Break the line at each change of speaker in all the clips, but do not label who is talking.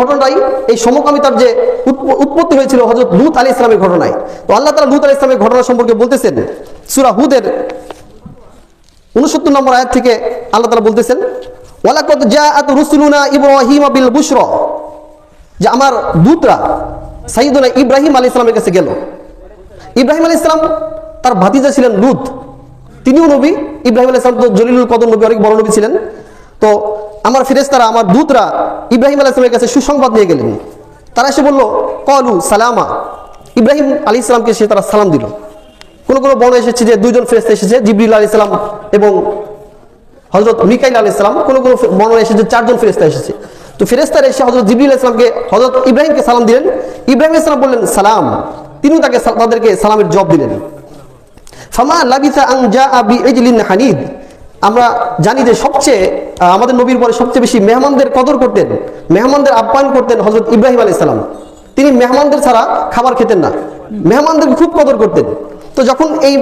ঘটনাটাই, এই সমকামিতার যে উৎপত্তি হয়েছিল হজরত লুত আলী ইসলামের ঘটনায়। তো আল্লাহ তালা লুত আলী ইসলামের ঘটনা সম্পর্কে বলতেছেন, সুরা হুদের উনসত্তর নম্বর আয়াত থেকে আল্লাহ তালা বলতেছেন ওয়ালাকত রুসুলুনা ইব্রাহিম বিল বুশরা যে আমার দূতরা ইব্রাহিম আলী ইসলামের কাছে গেল। ইব্রাহিম আলী ইসলাম তার ভাতিজা ছিলেন লুত। তিনিও নবী। ইব্রাহিম আলী ইসলাম তো জলিলুল কদর নবী, অনেক বড় নবী ছিলেন। তো আমার ফেরেস্তারা আমার দূতরা ইব্রাহিম আলী ইসলামের কাছে সুসংবাদ নিয়ে গেলেন। তারা এসে বলল, কলু, সালামা। ইব্রাহিম আলী ইসলামকে সে তারা সালাম দিল। কোন কোন বর্ণ এসেছে যে দুইজন ফেরেস্তা এসেছে, জিবরিল আলী ইসলাম এবং হজরত মিকাইল আলী ইসলাম কোনো কোনো বর্ণনা এসেছে চারজন ফেরেস্তা এসেছে। তো ফেরেস্তার এসে হজরত জিবরিল ইসলামকে হজরত ইব্রাহিমকে সালাম দিলেন। ইব্রাহিম ইসলাম বললেন, সালাম। তিনিও তাকে তাদেরকে সালামের জব দিলেন। ফামা লাবিসা আং জা আবি ইজলিন হানিদ। আমরা জানি যে সবচেয়ে আমাদের নবীর পরে সবচেয়ে বেশি মেহমানদের কদর করতেন, মেহমানদের আপ্যায়ন করতেন হজরত ইব্রাহিম আলী সালাম। তিনি মেহমানদের ছাড়া খাবার খেতেন না মেহমানদের খুব কদর করতেন। তো যখন এই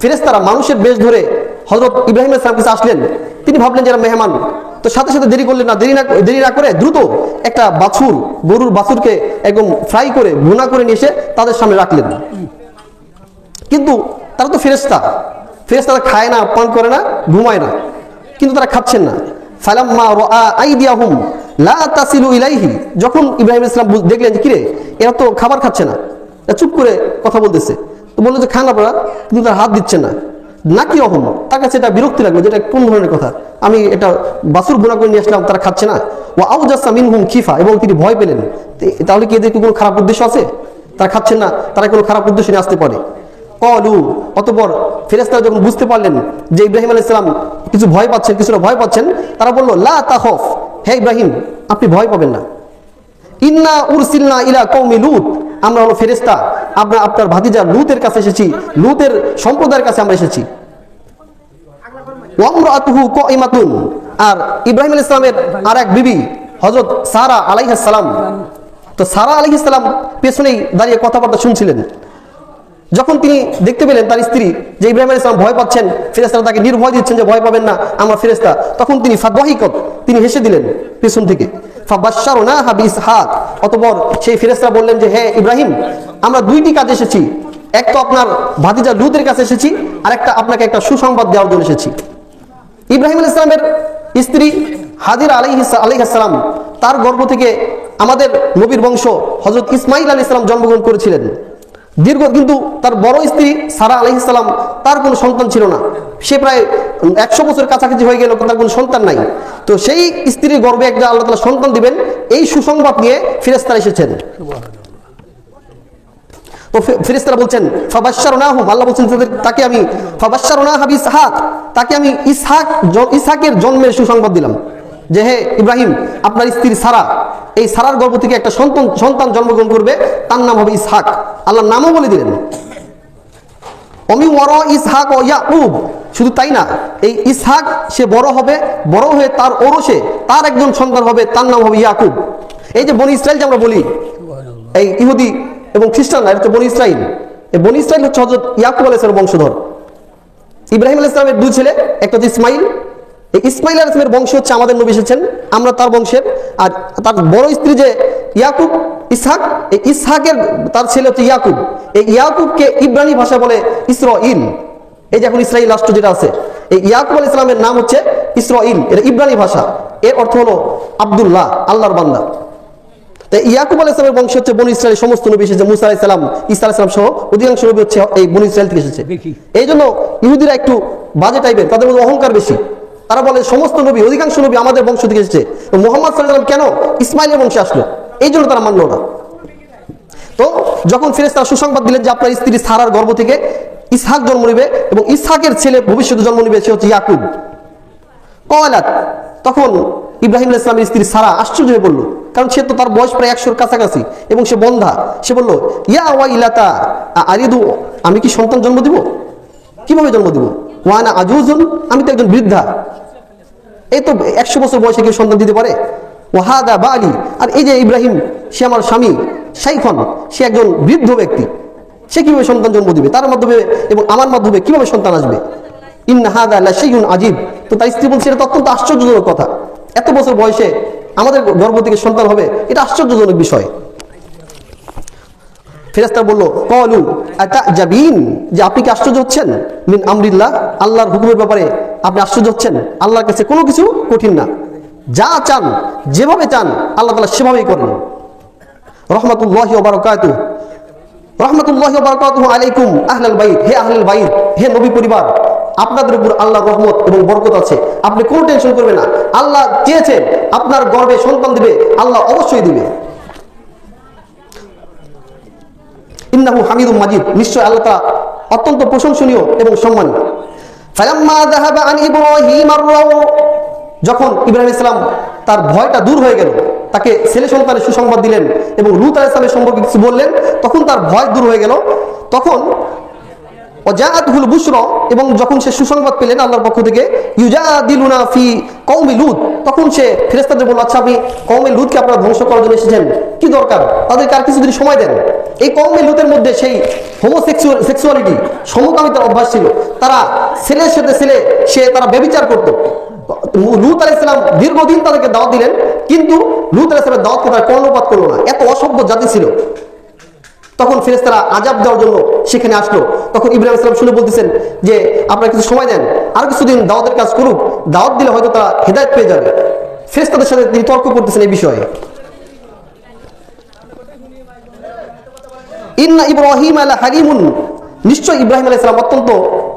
ফেরেস্তারা মানুষের বেশ ধরে হজরত ইব্রাহিম ইসলাম কাছে আসলেন, তিনি ভাবলেন যারা মেহমান। তো সাথে সাথে দেরি করলেন না, দেরি না দেরি না করে দ্রুত একটা বাছুর, গরুর বাছুরকে একদম ফ্রাই করে, ভুনা করে নিয়ে এসে তাদের সামনে রাখলেন। কিন্তু তারা তো ফেরেস্তা ফেরেস্তারা খায় না, পান করে না, ঘুমায় না। কিন্তু তারা খাচ্ছেন না। ফালাম্মা রাআ আইদিয়াহুম, লা তাসিলু ইলাইহি। যখন ইব্রাহিম ইসলাম দেখলেন যে, কিরে, এরা তো খাবার খাচ্ছে না। চুপ করে কথা বলতেছে। তো বলল যে, খান আপনারা, কিন্তু তারা হাত দিচ্ছে না। নাকি রকম তার কাছে এটা বিরক্তি লাগল যেটা কোন ধরনের কথা? আমি এটা বাসুর গুণা করে নিয়ে আসলাম, তারা খাচ্ছে না। ও আউজাসা মিনহুম খিফা, এবং তিনি ভয় পেলেন। তাহলে কি এদের কোনো খারাপ উদ্দেশ্য আছে? তারা খাচ্ছেন না, তারা কোনো খারাপ উদ্দেশ্য নিয়ে আসতে পারে। কলু। অতপর ফেরেস্তারা যখন বুঝতে পারলেন যে ইব্রাহিম আলাইহিস সালাম কিছু ভয় পাচ্ছেন, কিছুটা ভয় পাচ্ছেন, তারা বলল, লা তাখফ। হে ইব্রাহিম, আপনি ভয় পাবেন না। ইন্না উরসিলনা ইলা কওমি লুত। আমরা হলো ফেরেস্তা আমরা আপনার ভাতিজা লুতের কাছে এসেছি। লুতের সম্প্রদায়ের কাছে আমরা এসেছি। কাইমাতুন। আর ইব্রাহিম আলাইহিস আর এক বিবি, হযরত সারা আলাইহিস সালাম। তো সারা আলাইহিস সালাম পেছনেই দাঁড়িয়ে কথাবার্তা শুনছিলেন। যখন তিনি দেখতে পেলেন তার স্ত্রী যে ইব্রাহিম আলাইহিস সালাম ভয় পাচ্ছেন ফেরেস্তারা তাকে নির্ভয় দিচ্ছেন যে ভয় পাবেন না, আমরা ফেরেস্তা তখন তিনি ফাদওয়াহিকত তিনি হেসে দিলেন পেছন থেকে। হাবি ইসহাক অতঃপর সেই ফেরেস্তা বললেন যে, হে ইব্রাহিম, আমরা দুইটি কাজ এসেছি। এক তো আপনার ভাতিজা লুতের কাছে এসেছি, আর একটা আপনাকে একটা সুসংবাদ দেওয়ার জন্য এসেছি। ইব্রাহিম আল ইসলামের স্ত্রী হাজির আলী আলাইহাসালাম তার গর্ভ থেকে আমাদের নবীর বংশ হজরত ইসমাইল আলী ইসলাম জন্মগ্রহণ করেছিলেন। দীর্ঘ কিন্তু তার বড় স্ত্রী সারা আলাইহিসাল্লাম তার কোনো সন্তান ছিল না। সে প্রায় একশো বছর কাছাকাছি হয়ে গেল, তার কোনো সন্তান নাই। তো সেই স্ত্রীর গর্বে একটা আল্লাহ তালা সন্তান দিবেন, এই সুসংবাদ নিয়ে ফিরেস্তারা এসেছেন। তো ফে- ফেরেশতারা বলছেন ফাবাশশারনাহুম আল্লাহ বলছেন, তাকে আমি ফাবাশশারনা হাবি ইসহাক তাকে আমি ইসহাক ইসহাকের জন্মের সুসংবাদ দিলাম। যে হে ইব্রাহিম, আপনার স্ত্রী সারা। এই সারার গর্ভ থেকে একটা সন্তান সন্তান জন্মগ্রহণ করবে, তার নাম হবে ইসহাক। আল্লাহর নামও বলে দিলেন। অমি ওয়ার ইসহাক ও ইয়াকুব। শুধু তাই না, এই ইসহাক সে বড় হবে, বড় হয়ে তার ওরসে তার একজন সন্তান হবে, তার নাম হবে ইয়াকুব। এই যে বনি ইসরায়েল যে আমরা বলি, এই ইহুদি এবং খ্রিস্টানরা এটা বনি ইসরাইল। এই বনি ইসরাইল হচ্ছে হজরত ইয়াকুব আলাইসলামের বংশধর। ইব্রাহিম আলাহ ইসলামের দুই ছেলে, একটা হচ্ছে ইসমাইল ইসমাইল ইসলামের বংশ হচ্ছে আমাদের নবী এসেছেন আমরা তার বংশের। আর তার বড় স্ত্রী যে ইয়াকুব ইসহাক এই ইসহাকের তার ছেলে হচ্ছে ইয়াকুব। এই ইয়াকুবকে ইব্রানি ভাষা বলে ইসরাইল এই যে এখন ইসরাইল রাষ্ট্র যেটা আছে এই ইয়াকুব আল ইসলামের নাম হচ্ছে ইসরাইল এটা ইব্রানি ভাষা। এর অর্থ হলো আব্দুল্লাহ আল্লাহর বান্দা। তাই ইয়াকুব আলাহ ইসলামের বংশ হচ্ছে বন ইসরায়েলের সমস্ত নবী এসেছে মুসা আলাহ ইসলাম ইসা ইসলাম সহ অধিকাংশ নবী হচ্ছে এই বন ইসরায়েল থেকে এসেছে। এই জন্য ইহুদিরা একটু বাজে টাইপের তাদের মধ্যে অহংকার বেশি। তারা বলে, সমস্ত নবী, অধিকাংশ নবী আমাদের বংশ থেকে এসেছে। তো মোহাম্মদ সাল্লাম কেন ইসমাইলের বংশে আসলো? এই জন্য তারা মানলো না। তো যখন ফিরেস তারা সুসংবাদ দিলেন যে আপনার স্ত্রী সারার গর্ভ থেকে ইসহাক জন্ম নিবে এবং ইসহাকের ছেলে ভবিষ্যতে জন্ম নিবে, সে হচ্ছে ইয়াকুব। কওয়ালাত তখন ইব্রাহিম ইসলামের স্ত্রী সারা আশ্চর্য হয়ে বলল, কারণ সে তো তার বয়স প্রায় একশোর কাছাকাছি এবং সে বন্ধা। সে বলল, ইয়া ওয়া ইলাতা আরিদু, আমি কি সন্তান জন্ম দিব? কীভাবে জন্ম দিব? ওয়ানা আজুজুন, আমি তো একজন বৃদ্ধা। এই তো একশো বছর বয়সে কেউ সন্তান দিতে পারে? ওয়াহাদা বা আলী আর এই যে ইব্রাহিম, সে আমার স্বামী শাইখন সে একজন বৃদ্ধ ব্যক্তি। সে কীভাবে সন্তান জন্ম দিবে? তার মাধ্যমে এবং আমার মাধ্যমে কীভাবে সন্তান আসবে? ইন্না হাদা লাশাইউন আজিব তো তার স্ত্রী বলছে, এটা অত্যন্ত আশ্চর্যজনক কথা। এত বছর বয়সে আমাদের গর্ভ থেকে সন্তান হবে, এটা আশ্চর্যজনক বিষয়। ফেরেস্তা বলল, কলু আতা জাবিন যে আপনি কি আশ্চর্য হচ্ছেন? মিন আমরিল্লাহ, আল্লাহর হুকুমের ব্যাপারে আপনি আশ্চর্য হচ্ছেন? আল্লাহর কাছে কোনো কিছু কঠিন না। যা চান, যেভাবে চান, আল্লাহ তালা সেভাবেই করেন। রহমতুল্লাহ বারকাতু রহমতুল্লাহ বারকাতু আলাইকুম, আহলাল বাইত। হে আহলাল বাইত, হে নবী পরিবার, আপনাদের উপর আল্লাহর রহমত এবং বরকত আছে। আপনি কোনো টেনশন করবে না। আল্লাহ চেয়েছেন, আপনার গর্বে সন্তান দিবে, আল্লাহ অবশ্যই দিবে। ইন্নাহু হামিদুম মাজিদ। নিশ্চয় আল্লাহ তাআলা অত্যন্ত প্রশংসনীয় এবং সম্মানীয়। ফালাম্মা যাহাবা আন ইব্রাহিম আর-রাউ যখন ইব্রাহিম ইসলাম তার ভয়টা দূর হয়ে গেল, তাকে ছেলে সন্তানের সুসংবাদ দিলেন এবং লুত আলাইহিস সালামের সম্পর্কে কিছু বললেন, তখন তার ভয় দূর হয়ে গেল। তখন ওজাআতহুল বুশরা, এবং যখন সে সুসংবাদ পেলেন আল্লাহর পক্ষ থেকে, ইউজাদিলুনা ফি কওমি লুত, তখন সে ফেরেশতাদের বলল আচ্ছা আপনি কওমে লুতকে আপনারা ধ্বংস করার জন্য এসেছেন। কি দরকার? তাদেরকে আর কিছুদিন সময় দেন। এই কওমে লুতের মধ্যে সেই হোমোসেক্সুয়াল সেক্সুয়ালিটি সমকামিতার অভ্যাস ছিল। তারা ছেলের সাথে ছেলে, সে তারা ব্যভিচার করত। লুত আলাইসালাম দীর্ঘদিন তাদেরকে দাওয়াত দিলেন, কিন্তু লুত আলাইসালামের দাওয়াতকে তারা কর্ণপাত করল না। এত অসভ্য জাতি ছিল। তখন ফেরেস্তারা আজাব দেওয়ার জন্য সেখানে আসলো। তখন ইব্রাহিম ইসলাম শুনে বলতেছেন যে, আপনারা কিছু সময় দেন, আর কিছুদিন দাওয়াতের কাজ করুক, দাওয়াত দিলে হয়তো তারা হেদায়ত পেয়ে যাবে। ফেরেস্তাদের সাথে তিনি তর্ক করতেছেন এই বিষয়ে। ইন্না ইব্রাহিম আলা হালিমুন। নিশ্চয় ইব্রাহিম আলাইহিস সালাম অত্যন্ত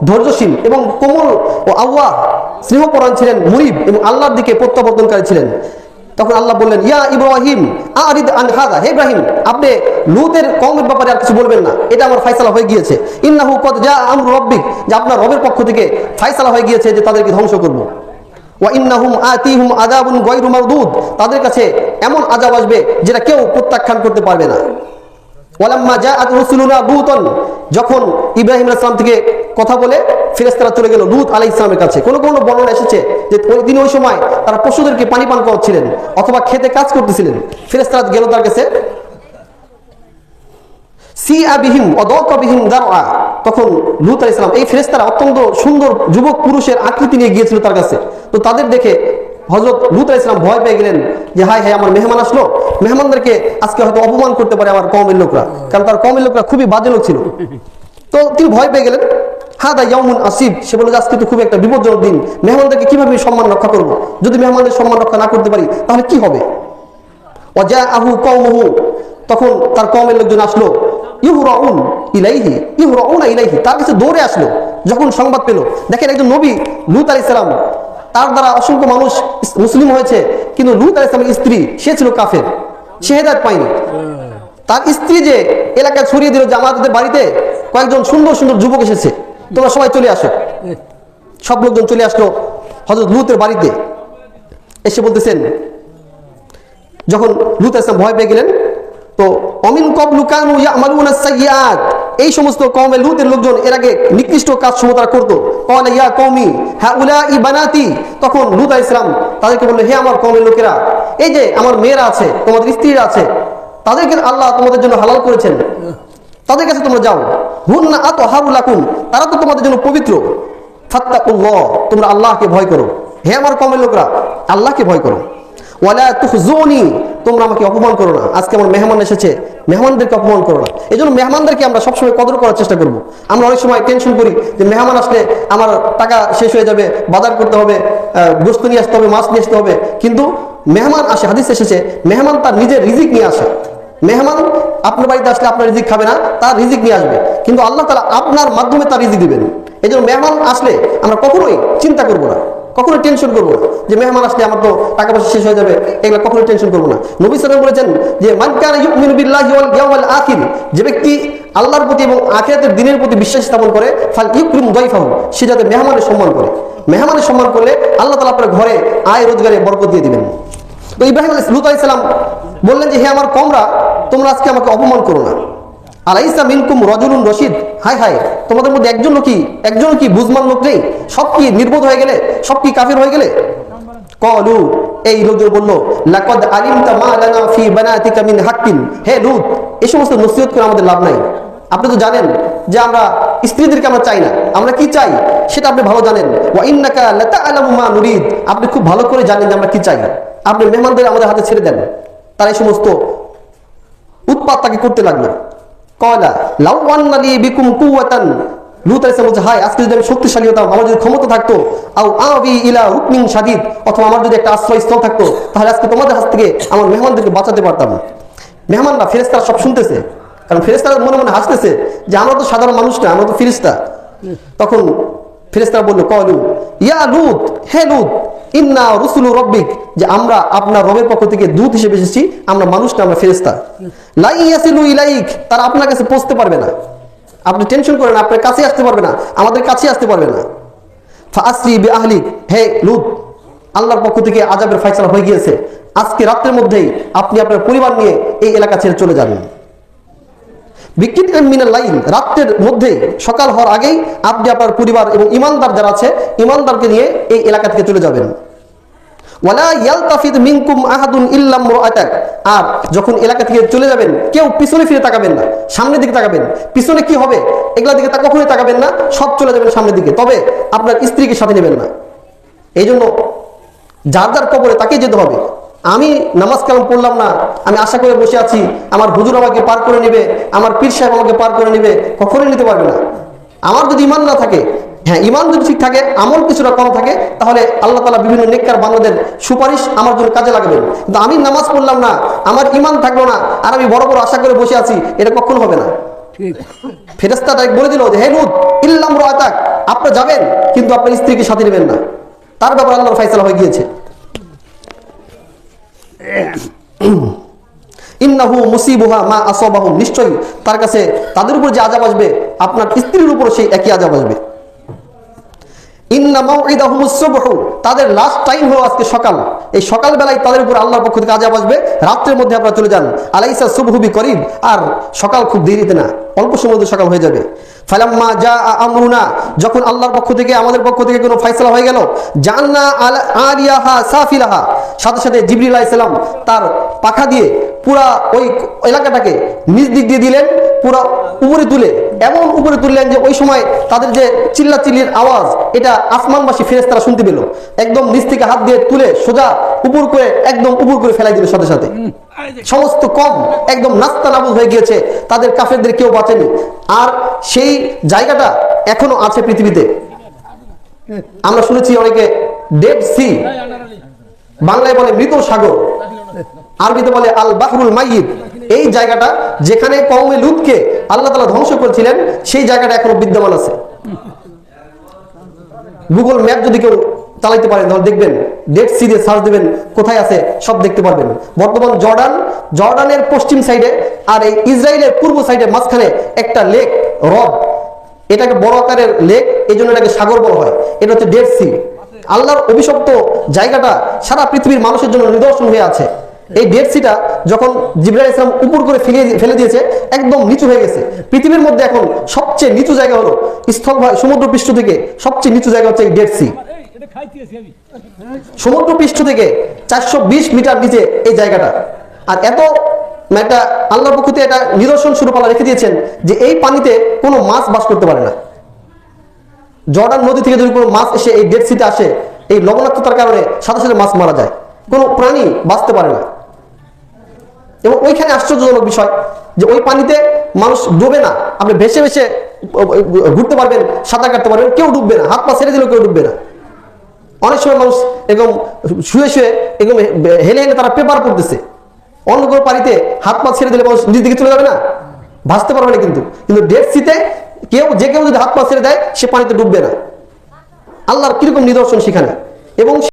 ধৈর্যশীল এবং কোমল ও আল্লাহ স্নেহপরায়ণ ছিলেন, মুরিব এবং আল্লাহর দিকে প্রত্যাবর্তনকারী ছিলেন। তখন আল্লাহ বললেন, ইয়া ইব্রাহিম, আরিদ আন হাদা, হে ইব্রাহিম, আপনি লুতের কওমের ব্যাপারে আর কিছু বলবেন না। এটা আমার ফায়সালা হয়ে গিয়েছে। ইন্নাহু কদ জা আমরু রাব্বিক, যে আপনার রবের পক্ষ থেকে ফায়সালা হয়ে গিয়েছে যে তাদেরকে ধ্বংস করব। ওয়া ইন্নাহুম আতিহুম আযাবুন গায়রু মারদুদ তাদের কাছে এমন আযাব আসবে যেটা কেউ প্রত্যাখ্যান করতে পারবে না। ওয়ালাম্মা জাআত রুসুলুনা লুতন যখন ইব্রাহিম আলাইহিস সালাম থেকে কথা বলে ফেরেশতারা চলে গেল লুত আলাইহিস সালামের কাছে। কোন কোন বর্ণনা এসেছে যে ওই দিন, ওই সময় তারা পশুদেরকে পানি পান করাচ্ছিলেন অথবা খেতে কাজ করতেছিলেন। ফেরেশতারা গেল তার কাছে। তখন লুত এই অত্যন্ত সুন্দর যুবক পুরুষের আকৃতি নিয়ে গিয়েছিল তার কাছে। তো তাদের দেখে হজরত লুত আলাইহিস সালাম ভয় পেয়ে গেলেন যে, হায় হায়, আমার মেহমান আসলো। মেহমানদেরকে আজকে হয়তো অপমান করতে পারে আমার কমের লোকরা। কারণ তার কমের লোকরা খুবই বাজে লোক ছিল। তো তিনি ভয় পেয়ে গেলেন। হ্যাঁ দা ইয়ামুন আসিফ সে বলে আজকে তো খুব একটা বিপজ্জনক দিন। মেহমানদেরকে কীভাবে সম্মান রক্ষা করব? যদি মেহমানদের সম্মান রক্ষা না করতে পারি, তাহলে কি হবে? অজা আহু কৌমহু তখন তার কমের লোকজন আসলো ইহুরাউন ইলাইহি ইহুরাউনা ইলাইহি। তার কাছে দৌড়ে আসলো, যখন সংবাদ পেল। দেখেন একজন নবী, লুত আলাইহিস সালাম, তার দ্বারা অসংখ্য মানুষ মুসলিম হয়েছে, কিন্তু লুত আলাইহিস সালামের স্ত্রী, সে ছিল কাফের। সে হেদায়ত পায়নি। তার স্ত্রী যে এলাকায় ছড়িয়ে দিল যে আমাদের বাড়িতে, কয়েকজন সুন্দর সুন্দর যুবক এসেছে। তোমরা সবাই চলে আসো। সব লোকজন চলে আসলো হজরত লুতের বাড়িতে। এসে বলতেছেন, যখন লুত ইসলাম ভয় পেয়ে গেলেন, তো অমিন কব লুকানু ইয়ামালুনা সাইয়্যাত। এই সমস্ত কওমে লুতের লোকজন এর আগে নিকৃষ্ট কাজ সমূহ তারা করতো। ক্বালা ইয়া কওমি, হাউলাই বানাতি। তখন লুত আলাইহিস সালাম তাদেরকে বলল, হে আমার কওমের লোকেরা, এই যে আমার মেয়েরা আছে, তোমাদের স্ত্রীরা আছে, তাদেরকে আল্লাহ তোমাদের জন্য হালাল করেছেন। তাদের কাছে তোমরা যাও। হুন্না আত হারুলাকুম তারা তো তোমাদের জন্য পবিত্র। ফাত্তাকুল্লাহ, তোমরা আল্লাহকে ভয় করো। হে আমার কমের লোকরা, আল্লাহকে ভয় করো। ওয়ালা তুখজুনি, তোমরা আমাকে অপমান করো না। আজকে আমার মেহমান এসেছে, মেহমানদেরকে অপমান করো না। এই জন্য মেহমানদেরকে আমরা সবসময় কদর করার চেষ্টা করব। আমরা অনেক সময় টেনশন করি যে মেহমান আসলে আমার টাকা শেষ হয়ে যাবে, বাজার করতে হবে গোস্ত নিয়ে আসতে হবে, মাছ নিয়ে আসতে হবে। কিন্তু মেহমান আসে, হাদিস এসেছে, মেহমান তার নিজের রিজিক নিয়ে আসে। মেহমান, আপনার বাড়িতে আসলে আপনার রিজিক খাবে না, তার রিজিক নিয়ে আসবে। কিন্তু আল্লাহ তালা আপনার মাধ্যমে তার রিজিক দিবেন। এই জন্য মেহমান আসলে আমরা কখনোই চিন্তা করব না কখনো টেনশন করব না যে মেহমান আসলে আমার তো টাকা পয়সা শেষ হয়ে যাবে, এগুলো কখনো টেনশন করব না। নবী সালাম বলেছেন যে মানকান আখির যে ব্যক্তি আল্লাহর প্রতি এবং আখিরাতের দিনের প্রতি বিশ্বাস স্থাপন করে, ফাল ইউকরিম দাইফাহু সে যাতে মেহমানের সম্মান করে। মেহমানের সম্মান করলে আল্লাহ তাআলা আপনার ঘরে আয় রোজগারে বরকত দিয়ে দিবেন। তো ইব্রাহিম লুত আলাইহিস সালাম বললেন যে, হে আমার কমরা তোমরা আজকে আমাকে অপমান করো না। আলাইসা মিনকুম রজুলুন রশিদ। হাই হাই, তোমাদের মধ্যে একজন কি একজন কি বুঝমান লোক নেই? সব কি নির্বোধ হয়ে গেলে? সব কি হয়ে গেলে? কলু, এই লোকজন লাকদ মা লানা ফি হাক্কিন। হে লুত এই সমস্ত নসিহত করে আমাদের লাভ নাই। আপনি তো জানেন যে আমরা স্ত্রীদেরকে আমরা চাই না। আমরা কি চাই? সেটা আপনি ভালো জানেন। ওয়া ইন্নাকা মা নুরিদ। আপনি খুব ভালো করে জানেন যে আমরা কি চাই। আপনি মেহমানদের আমাদের হাতে ছেড়ে দেন। তারা এই সমস্ত উৎপাত তাকে করতে লাগল। কয়লা লাউয়ান্নালি বিকুম কুওয়াতান। লুত আলাইহিস বলছে হাই আজকে যদি আমি শক্তিশালী হতাম, আমার যদি ক্ষমতা থাকতো, আও আবি ইলা রুকমিন শাদীদ, অথবা আমার যদি একটা আশ্রয়স্থল থাকতো, তাহলে আজকে তোমাদের হাত থেকে আমার মেহমানদেরকে বাঁচাতে পারতাম। মেহমানরা, ফেরেশতারা সব শুনতেছে, কারণ ফেরেশতারা মনে মনে হাসতেছে যে, আমরা তো সাধারণ মানুষ না, আমরা তো ফিরিস্তা তখন ফেরেশতারা বলল, কলু, ইয়া লুত, হে লুত, ইন্না রুসুলু রব্বিক, যে আমরা আপনার রবের পক্ষ থেকে দূত হিসেবে এসেছি, আমরা মানুষ না আমরা ফেরেশতা। লাই ইয়াসিলু ইলাইক, তারা আপনার কাছে পৌঁছতে পারবে না। আপনি টেনশন করেন আপনার কাছে আসতে পারবে না, আমাদের কাছে আসতে পারবে না। ফাসরি বি আহলি হে লুত, আল্লাহর পক্ষ থেকে আজাবের ফয়সালা হয়ে গিয়েছে। আজকে রাত্রের মধ্যেই আপনি আপনার পরিবার নিয়ে এই এলাকা ছেড়ে চলে যাবেন বিকিট মিনাল লাইল, রাত্রের মধ্যে সকাল হওয়ার আগেই আপনি আপনার পরিবার এবং ইমানদার যারা আছে, ইমানদারকে নিয়ে এই এলাকা থেকে চলে যাবেন। আহাদুন ইল্লা মুরআতাক। আর যখন এলাকা থেকে চলে যাবেন, কেউ পিছনে ফিরে তাকাবেন না, সামনের দিকে তাকাবেন। পিছনে কি হবে? এগুলা দিকে তা কখনোই তাকাবেন না, সব চলে যাবেন সামনের দিকে। তবে আপনার স্ত্রীকে সাথে নেবেন না। এই জন্য যার যার কবরে তাকে যেতে হবে। আমি নামাজ কালাম পড়লাম না? আমি আশা করে বসে আছি আমার হুজুর আমাকে পার করে নেবে আমার পীর সাহেব আমাকে পার করে নেবে কখনোই নিতে পারবে না। আমার যদি ইমান না থাকে হ্যাঁ ইমান যদি ঠিক থাকে আমল কিছুটা কম থাকে তাহলে আল্লাহ তালা বিভিন্ন নেককার বাংলাদের সুপারিশ আমার জন্য কাজে লাগাবেন। কিন্তু আমি নামাজ পড়লাম না আমার ইমান থাকল না আর আমি বড় বড় আশা করে বসে আছি এটা কখনো হবে না। ফেরেস্তা বলে দিল যে হে নুদ ইল্লাম রাতাক আপনি যাবেন কিন্তু আপনার স্ত্রীকে সাথে নেবেন না। তার ব্যাপারে আল্লাহর ফাইসালা হয়ে গিয়েছে। ইন্নাহু মুসিবুহা মা আসবাহু নিশ্চয়ই তার কাছে তাদের উপর যে আজাব আসবে, আপনার স্ত্রীর উপর সেই একই আজাব আসবে। ইন্না মাউইদাহুম সুবহ, তাদের লাস্ট টাইম হলো আজকে সকাল। এই সকাল বেলায় তাদের উপর আল্লাহর পক্ষ থেকে আজাব আসবে। রাত্রের মধ্যে আপনারা চলে যান। আলাইসা সুবহুবি করিব, আর সকাল খুব দেরিতে না। অল্প সময় সকাল হয়ে যাবে। ফালাম্মা যা আমরুনা, যখন আল্লাহর পক্ষ থেকে, আমাদের পক্ষ থেকে কোনো ফয়সালা হয়ে গেল জান্না আলা আরিয়াহা সাফিলাহা, সাথে সাথে জিবরিল আলাইহিস সালাম তার পাখা দিয়ে পুরা ওই এলাকাটাকে নিজ দিক দিয়ে দিলেন, পুরা উপরে তুলে, এমন উপরে তুললেন যে ওই সময় তাদের যে চিল্লা চিল্লির আওয়াজ, এটা আসমানবাসী ফেরেস্তারা শুনতে পেল। একদম নিচ থেকে হাত দিয়ে তুলে সোজা উপর করে, একদম উপর করে ফেলাই দিল সাথে সাথে। সমস্ত কম, একদম নাস্তা নাবুদ হয়ে গিয়েছে, তাদের কাফেরদের কেউ বাঁচেনি। আর সেই জায়গাটা এখনও আছে পৃথিবীতে। আমরা শুনেছি অনেকে ডেড সি বাংলায় বলে মৃত সাগর, আরবিতে বলে আল বাহরুল মাইয়িদ এই জায়গাটা যেখানে কওমে লুতকে আল্লাহ তালা ধ্বংস করেছিলেন, সেই জায়গাটা এখনও বিদ্যমান আছে। গুগল ম্যাপ যদি কেউ চালাইতে পারেন, তাহলে দেখবেন ডেট সি দিয়ে সার্চ দেবেন, কোথায় আছে, সব দেখতে পারবেন। বর্তমান জর্ডান, জর্ডানের পশ্চিম সাইডে আর এই ইসরায়েলের পূর্ব সাইডে মাঝখানে একটা লেক হ্রদ এটাকে বড় আকারের লেক এই জন্য এটাকে সাগর বলা হয়। এটা হচ্ছে ডেড সি আল্লাহর অভিশপ্ত জায়গাটা সারা পৃথিবীর মানুষের জন্য নিদর্শন হয়ে আছে। এই ডেড সিটা যখন জিব্রাইল ইসলাম উপর করে ফেলে ফেলে দিয়েছে, একদম নিচু হয়ে গেছে। পৃথিবীর মধ্যে এখন সবচেয়ে নিচু জায়গা হলো স্থল সমুদ্র পৃষ্ঠ থেকে সবচেয়ে নিচু জায়গা হচ্ছে এই ডেড সি সমুদ্র পৃষ্ঠ থেকে চারশো বিশ মিটার নিচে এই জায়গাটা। আর এত একটা আল্লাহর পক্ষ থেকে এটা নিদর্শন শুরু পালা রেখে দিয়েছেন যে এই পানিতে কোনো মাছ বাস করতে পারে না। জর্ডান নদী থেকে যদি কোনো মাছ এসে এই ডেড সিতে আসে, এই লবণাক্ততার কারণে সাথে সাথে মাছ মারা যায়। কোনো প্রাণী বাঁচতে পারে না। এবং ওইখানে আশ্চর্যজনক বিষয় যে ওই পানিতে মানুষ ডুবে না। আপনি ভেসে ভেসে ঘুরতে পারবেন, সাঁতার কাটতে পারবেন, কেউ ডুববে না। হাত পা ছেড়ে দিলেও কেউ ডুববে না। অনেক সময় মানুষ এরকম শুয়ে শুয়ে এরকম হেলে হেলে তারা পেপার পড়তেছে। অন্য কোনো পানিতে হাত পা ছেড়ে দিলে মানুষ নিজের দিকে চলে যাবে না? ভাসতে পারবে না কিন্তু। কিন্তু ডেড সিতে কেউ, যে কেউ যদি হাত পা ছেড়ে দেয়, সে পানিতে ডুববে না। আল্লাহর কীরকম নিদর্শন সেখানে? এবং